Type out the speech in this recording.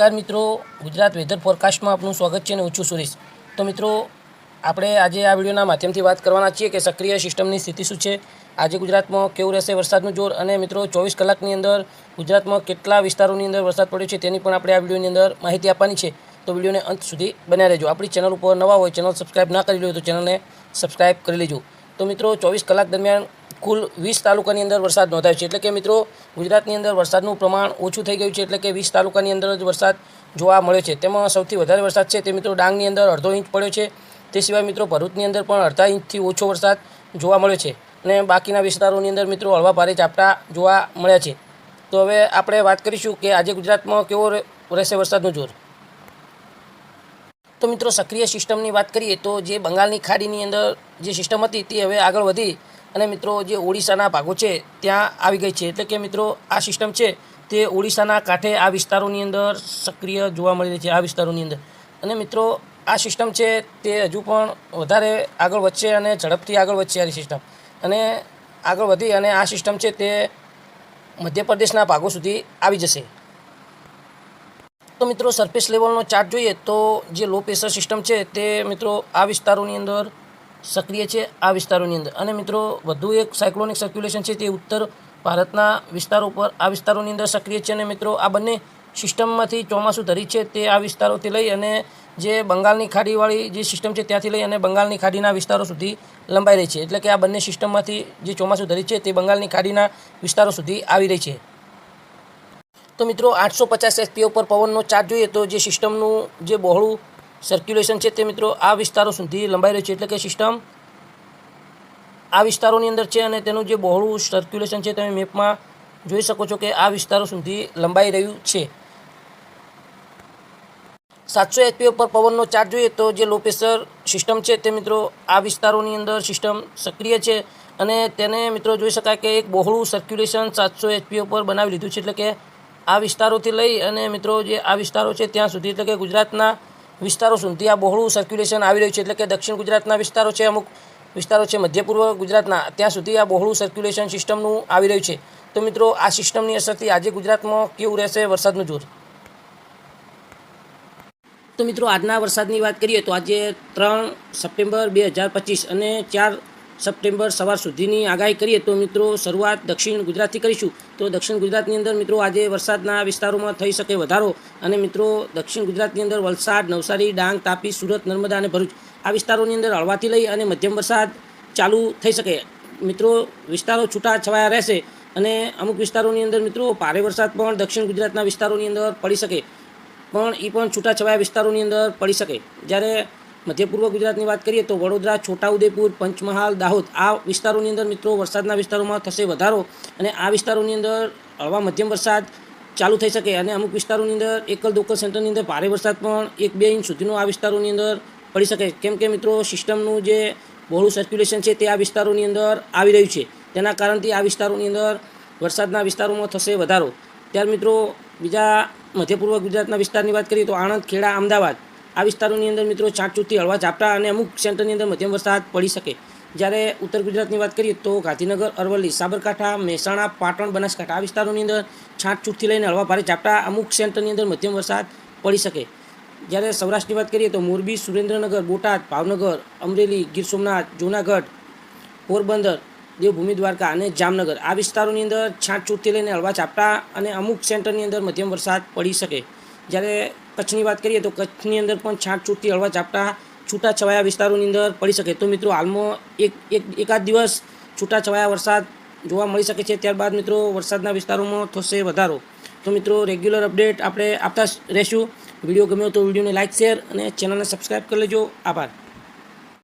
નમસ્કાર મિત્રો. ગુજરાત વેધર ફોરકાસ્ટમાં આપનું સ્વાગત છે અને હું છું સુરેશ. તો મિત્રો, આપણે આજે આ વિડીયોના માધ્યમથી વાત કરવાના છીએ કે સક્રિય સિસ્ટમની સ્થિતિ શું છે? આજે ગુજરાતમાં કેવું રહેશે વરસાદનું જોર? અને મિત્રો, ચોવીસ કલાકની અંદર ગુજરાતમાં કેટલા વિસ્તારોની અંદર વરસાદ પડ્યો છે તેની પણ આપણે આ વિડીયોની અંદર માહિતી આપવાની છે. તો વિડીયોને અંત સુધી બનાવી રહેજો. આપણી ચેનલ ઉપર નવા હોય, ચેનલ સબસ્ક્રાઈબ ના કરી લો તો ચેનલને સબસ્ક્રાઇબ કરી લેજો. તો મિત્રો, ચોવીસ કલાક દરમિયાન કુલ વીસ તાલુકાની અંદર વરસાદ નોંધાયો છે. એટલે કે મિત્રો, ગુજરાતની અંદર વરસાદનું પ્રમાણ ઓછું થઈ ગયું છે. એટલે કે વીસ તાલુકાની અંદર જ વરસાદ જોવા મળ્યો છે. તેમાં સૌથી વધારે વરસાદ છે તે મિત્રો ડાંગની અંદર અડધો ઇંચ પડ્યો છે. તે સિવાય મિત્રો ભરૂચની અંદર પણ અડધા ઇંચથી ઓછો વરસાદ જોવા મળ્યો છે. અને બાકીના વિસ્તારોની અંદર મિત્રો હળવા ભારે ઝાપટા જોવા મળ્યા છે. તો હવે આપણે વાત કરીશું કે આજે ગુજરાતમાં કેવો રહેશે વરસાદનું જોર. તો મિત્રો સક્રિય સિસ્ટમની વાત કરીએ તો જે બંગાળની ખાડીની અંદર જે સિસ્ટમ હતી તે હવે આગળ વધી અને મિત્રો જે ઓડિશાના ભાગો છે, ત્યાં આવી ગઈ છે. એટલે કે મિત્રો, આ સિસ્ટમ છે તે ઓડિશાના કાંઠે આ વિસ્તારોની અંદર સક્રિય જોવા મળી રહી છે, આ વિસ્તારોની અંદર. અને મિત્રો, આ સિસ્ટમ છે તે હજુ પણ વધારે આગળ વધશે અને ઝડપથી આગળ વધશે આ સિસ્ટમ અને આગળ વધી અને આ સિસ્ટમ છે તે મધ્યપ્રદેશના ભાગો સુધી આવી જશે. તો મિત્રો સરફેસ લેવલનો ચાર્ટ જોઈએ તો જે લો પ્રેશર સિસ્ટમ છે તે મિત્રો આ વિસ્તારોની અંદર સક્રિય છે આ વિસ્તારોની અંદર. અને મિત્રો, વધુ એક સાયક્લોનિક સર્ક્યુલેશન છે તે ઉત્તર ભારતના વિસ્તારો પર આ વિસ્તારોની અંદર સક્રિય છે. અને મિત્રો, આ બંને સિસ્ટમમાંથી ચોમાસું ધરી છે તે આ વિસ્તારોથી લઈ અને જે બંગાળની ખાડીવાળી જે સિસ્ટમ છે ત્યાંથી લઈ અને બંગાળની ખાડીના વિસ્તારો સુધી લંબાઈ રહી છે. એટલે કે આ બંને સિસ્ટમમાંથી જે ચોમાસું ધરી છે તે બંગાળની ખાડીના વિસ્તારો સુધી આવી રહી છે. તો મિત્રો, આઠસો પચાસ એસપીઓ પર પવનનો ચાર્જ જોઈએ તો જે સિસ્ટમનું જે બહોળું સર્ક્યુલેશન છે તે મિત્રો, આ વિસ્તારો સુધી લંબાઈ રહ્યું છે એટલે કે સિસ્ટમ આ વિસ્તારોની અંદર છે અને તેનું જે બહોળું સર્ક્યુલેશન છે તમે મેપમાં જોઈ શકો છો કે આ વિસ્તારો સુધી લંબાઈ રહ્યું છે. સાતસો એચપીઓ પર પવનનો ચાર્જ જોઈએ તો જે લો પ્રેશર સિસ્ટમ છે તે મિત્રો, આ વિસ્તારોની અંદર સિસ્ટમ સક્રિય છે અને તેને મિત્રો જોઈ શકાય કે એક બહોળું સર્ક્યુલેશન સાતસો એચપીઓ પર બનાવી લીધું છે એટલે કે આ વિસ્તારોથી લઈ અને મિત્રો જે આ વિસ્તારો છે ત્યાં સુધી એટલે કે ગુજરાતના વિસ્તારો સુધી આ બહોળું સર્ક્યુલેશન આવી રહ્યું છે એટલે કે દક્ષિણ ગુજરાતના વિસ્તારો છે અમુક વિસ્તારો છે. મધ્ય પૂર્વ ગુજરાતના ત્યાં સુધી આ બહોળું સર્ક્યુલેશન સિસ્ટમનું આવી રહ્યું છે. તો મિત્રો, આ સિસ્ટમની અસરથી આજે ગુજરાતમાં કેવું રહેશે વરસાદનું જોર? તો મિત્રો, આજના વરસાદની વાત કરીએ તો આજે ત્રણ સપ્ટેમ્બર બે હજાર પચીસ અને ચાર સપ્ટેમ્બર સવાર સુધીની આગાહી કરીએ તો મિત્રો શરૂઆત દક્ષિણ ગુજરાતથી કરીશું. તો દક્ષિણ ગુજરાતની અંદર મિત્રો આજે વરસાદના વિસ્તારોમાં થઈ શકે વધારો અને મિત્રો દક્ષિણ ગુજરાતની અંદર વલસાડ, નવસારી, ડાંગ, તાપી, સુરત, નર્મદા અને ભરૂચ આ વિસ્તારોની અંદર હળવાથી લઈ અને મધ્યમ વરસાદ ચાલુ થઈ શકે. મિત્રો વિસ્તારો છૂટા છવાયા રહેશે અને અમુક વિસ્તારોની અંદર મિત્રો ભારે વરસાદ પણ દક્ષિણ ગુજરાતના વિસ્તારોની અંદર પડી શકે. પણ એ પણ છૂટાછવાયા વિસ્તારોની અંદર પડી શકે. જ્યારે મધ્ય પૂર્વ ગુજરાતની વાત કરીએ તો વડોદરા, છોટાઉદેપુર, પંચમહાલ, દાહોદ આ વિસ્તારોની અંદર મિત્રો વરસાદના વિસ્તારોમાં થશે વધારો અને આ વિસ્તારોની અંદર હળવા મધ્યમ વરસાદ ચાલુ થઈ શકે અને અમુક વિસ્તારોની અંદર એકલ દોકલ સેન્ટરની અંદર ભારે વરસાદ પણ એક બે ઇંચ સુધીનો આ વિસ્તારોની અંદર પડી શકે. કેમ કે મિત્રો સિસ્ટમનું જે બહોળું સર્ક્યુલેશન છે તે આ વિસ્તારોની અંદર આવી રહ્યું છે. તેના કારણથી આ વિસ્તારોની અંદર વરસાદના વિસ્તારોમાં થશે વધારો. ત્યાર મિત્રો બીજા મધ્ય પૂર્વ ગુજરાતના વિસ્તારની વાત કરીએ તો આણંદ, ખેડા, અમદાવાદ આ વિસ્તારોની અંદર મિત્રો છાંટછૂટથી હળવા ઝાપટા અને અમુક સેન્ટરની અંદર મધ્યમ વરસાદ પડી શકે. જ્યારે ઉત્તર ગુજરાતની વાત કરીએ તો ગાંધીનગર, અરવલ્લી, સાબરકાંઠા, મહેસાણા, પાટણ, બનાસકાંઠા આ વિસ્તારોની અંદર છાંટછૂટથી લઈને હળવા ભારે ઝાપટા અમુક સેન્ટરની અંદર મધ્યમ વરસાદ પડી શકે. જ્યારે સૌરાષ્ટ્રની વાત કરીએ તો મોરબી, સુરેન્દ્રનગર, બોટાદ, ભાવનગર, અમરેલી, ગીર સોમનાથ, જૂનાગઢ, પોરબંદર, દેવભૂમિ, દ્વારકા અને જામનગર આ વિસ્તારોની અંદર છાંટછૂટથી લઈને હળવા ઝાપટા અને અમુક સેન્ટરની અંદર મધ્યમ વરસાદ પડી શકે. જ્યારે કચ્છની વાત કરીએ તો કચ્છની અંદર પણ છાંટછૂટથી હળવા ઝાપટા છૂટાછવાયા વિસ્તારોની અંદર પડી શકે. તો મિત્રો, હાલમાં એક એક, એકાદ દિવસ છૂટાછવાયા વરસાદ જોવા મળી શકે છે. ત્યારબાદ મિત્રો, વરસાદના વિસ્તારોમાં થશે વધારો. તો મિત્રો, રેગ્યુલર અપડેટ આપણે આપતા રહેશું. વીડિયો ગમ્યો તો વિડીયોને લાઇક શેર અને ચેનલને સબસ્ક્રાઈબ કરી લેજો. આભાર.